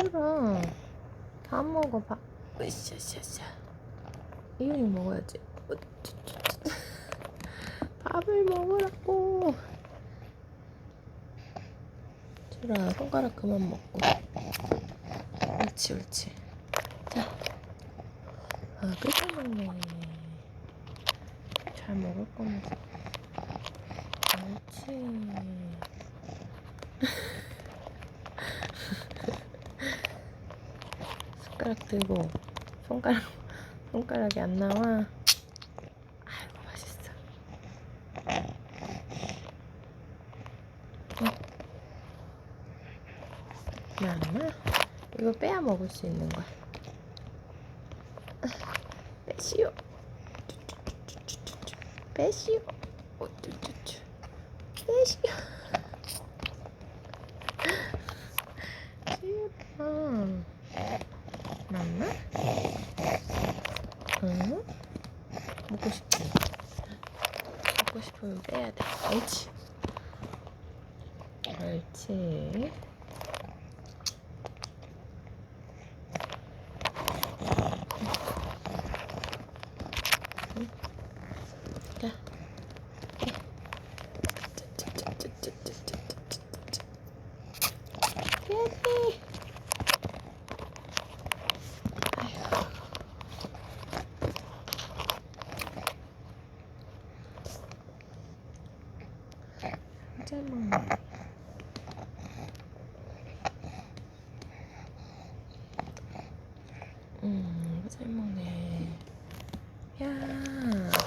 얘들아 다 먹어 봐 으쌰쌰쌰. 이윤이 먹어야지. 으쭈쭈쭈. 밥을 먹으라고. 얘들아 손가락 그만 먹고. 옳지 옳지. 자. 아, 끄잘 먹네. 잘 먹을 거면서 옳지 숟가락 들고 손가락 손가락이 안 나와. 아이고 맛있어. 나나 이거 빼야 먹을 수 있는 거야. 빼시오. 빼시오. 어쭈쭈쭈. 빼시오. 제발. 맘마? 응? 먹고 싶지? 먹고 싶으면 빼야 돼. 옳지. 옳지. 응. 있잖아. 음, 이거 잘 먹네. 야.